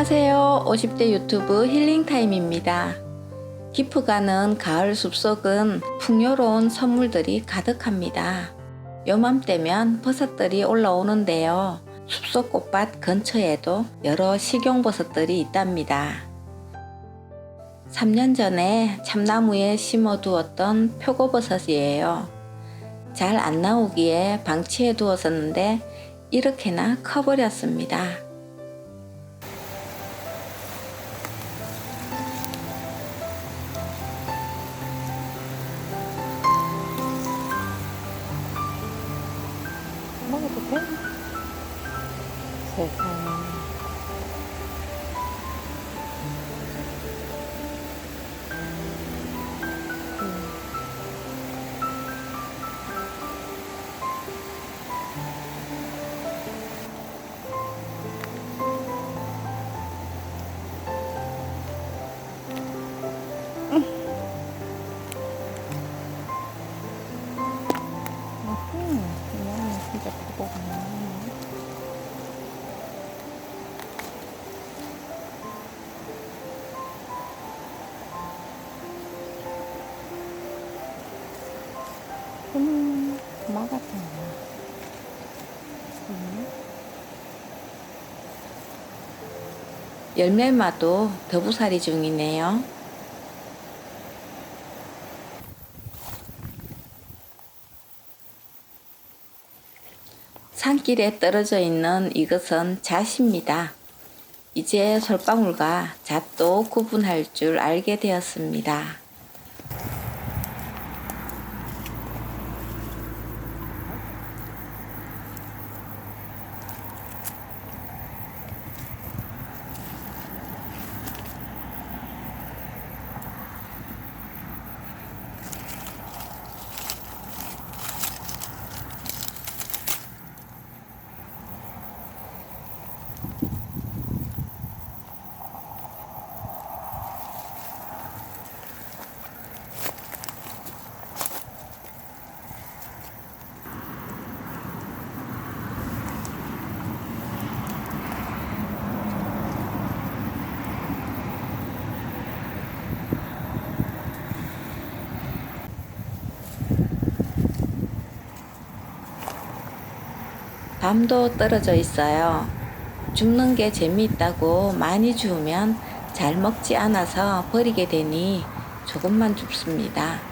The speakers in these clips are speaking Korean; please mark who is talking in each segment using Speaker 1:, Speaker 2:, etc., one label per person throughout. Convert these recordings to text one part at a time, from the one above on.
Speaker 1: 안녕하세요. 50대 유튜브 힐링타임입니다. 깊어가는 가을 숲속은 풍요로운 선물들이 가득합니다. 요맘때면 버섯들이 올라오는데요. 숲속 꽃밭 근처에도 여러 식용버섯들이 있답니다. 3년 전에 참나무에 심어두었던 표고버섯이에요. 잘 안 나오기에 방치해 두었었는데 이렇게나 커버렸습니다. 음, 막았잖아. 음. 열매마도 더부살이 중이네요. 산길에 떨어져 있는 이것은 잣입니다. 이제 솔방울과 잣도 구분할 줄 알게 되었습니다. 밤도 떨어져 있어요. 죽는 게 재미있다고 많이 주우면 잘 먹지 않아서 버리게 되니 조금만 줍습니다.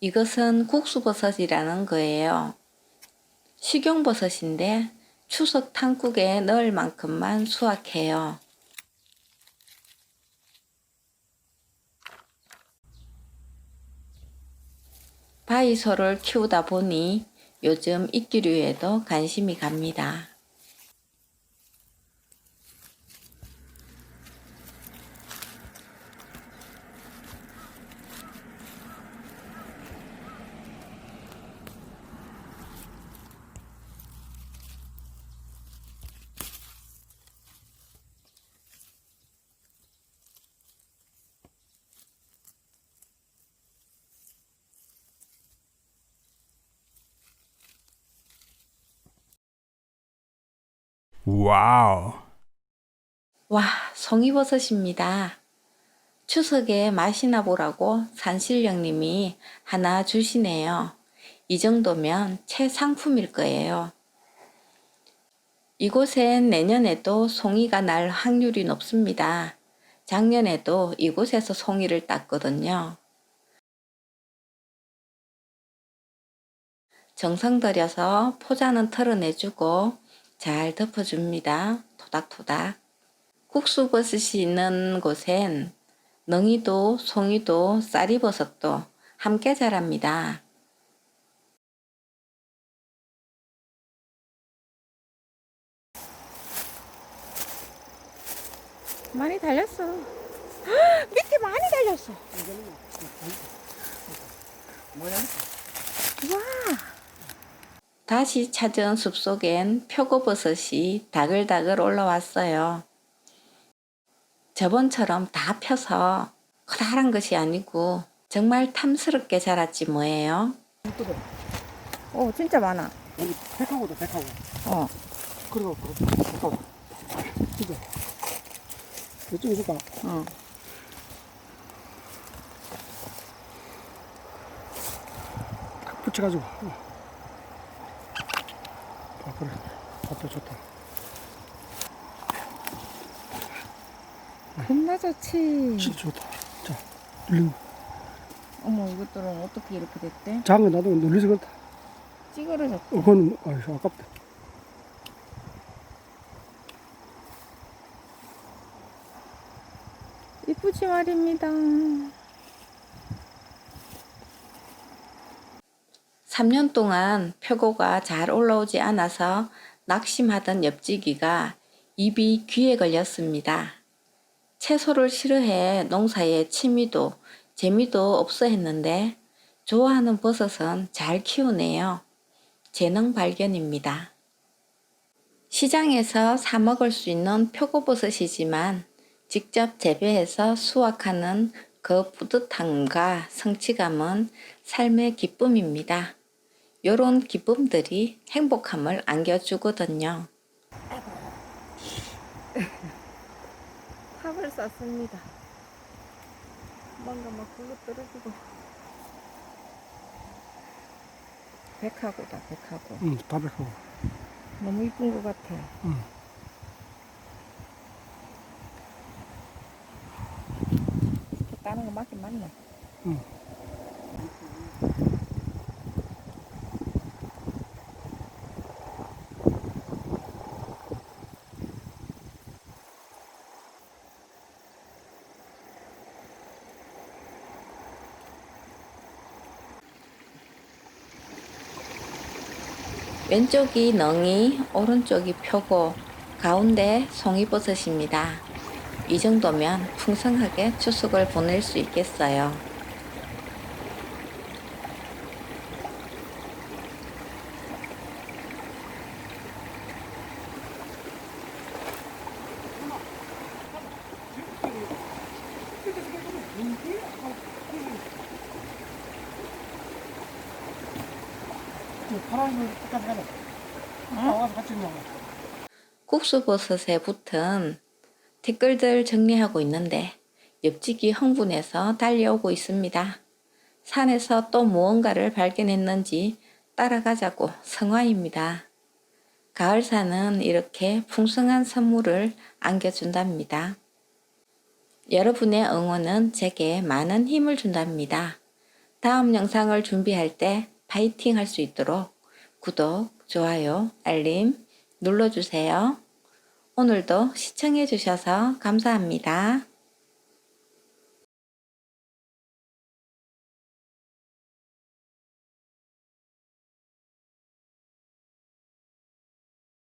Speaker 1: 이것은 국수버섯이라는 거예요. 식용버섯인데 추석 탕국에 넣을 만큼만 수확해요. 바이소를 키우다 보니 요즘 이끼류에도 관심이 갑니다.
Speaker 2: 와우.
Speaker 1: 와, 송이버섯입니다. 추석에 맛이나 보라고 산신령님이 하나 주시네요. 이 정도면 최상품일 거예요. 이곳엔 내년에도 송이가 날 확률이 높습니다. 작년에도 이곳에서 송이를 땄거든요. 정성 들여서 포자는 털어내주고 잘 덮어줍니다. 토닥토닥. 국수버섯이 있는 곳엔 능이도, 송이도, 쌀이버섯도 함께 자랍니다. 많이 달렸어. 밑에 많이 달렸어. 와. 다시 찾은 숲속엔 표고버섯이 다글다글 올라왔어요. 저번처럼 다 펴서 커다란 것이 아니고 정말 탐스럽게 자랐지 뭐예요.
Speaker 3: 오 진짜 많아.
Speaker 4: 여기 백하고도 백하고.
Speaker 3: 어.
Speaker 4: 그리고 그 백하고. 이거. 이쪽에 줄까?
Speaker 3: 어.
Speaker 4: 딱 붙여가지고. 그래. 밥도 좋다.
Speaker 3: 겁나 좋지.
Speaker 4: 진짜 좋다. 자, 눌린
Speaker 3: 어머 이것들은 어떻게 이렇게 됐대?
Speaker 4: 작은 거 나도 눌려서 그렇다.
Speaker 3: 찌그러졌.
Speaker 4: 어, 그건 아이고 아깝다.
Speaker 3: 이쁘지 말입니다.
Speaker 1: 3년 동안 표고가 잘 올라오지 않아서 낙심하던 엽지기가 입이 귀에 걸렸습니다. 채소를 싫어해 농사에 취미도 재미도 없어 했는데 좋아하는 버섯은 잘 키우네요. 재능 발견입니다. 시장에서 사 먹을 수 있는 표고버섯이지만 직접 재배해서 수확하는 그 뿌듯함과 성취감은 삶의 기쁨입니다. 요런 기쁨들이 행복함을 안겨주거든요.
Speaker 3: 탑을 쌌습니다. 뭔가 막 굴러 떨어지고. 백하고다 백하고.
Speaker 4: 응, 다 백하고.
Speaker 3: 너무 이쁜 것 같아.
Speaker 4: 응.
Speaker 3: 이렇게 따는 거 맞긴 맞네.
Speaker 4: 응.
Speaker 1: 왼쪽이 넝이, 오른쪽이 표고, 가운데 송이버섯입니다. 이 정도면 풍성하게 추석을 보낼 수 있겠어요.
Speaker 4: 파란 거 똑같이 가자. 나와서 같이 먹어.
Speaker 1: 국수버섯에 붙은 댓글들 정리하고 있는데 옆집이 흥분해서 달려오고 있습니다. 산에서 또 무언가를 발견했는지 따라가자고 성화입니다. 가을산은 이렇게 풍성한 선물을 안겨준답니다. 여러분의 응원은 제게 많은 힘을 준답니다. 다음 영상을 준비할 때 파이팅 할 수 있도록 구독, 좋아요, 알림 눌러주세요. 오늘도 시청해 주셔서 감사합니다.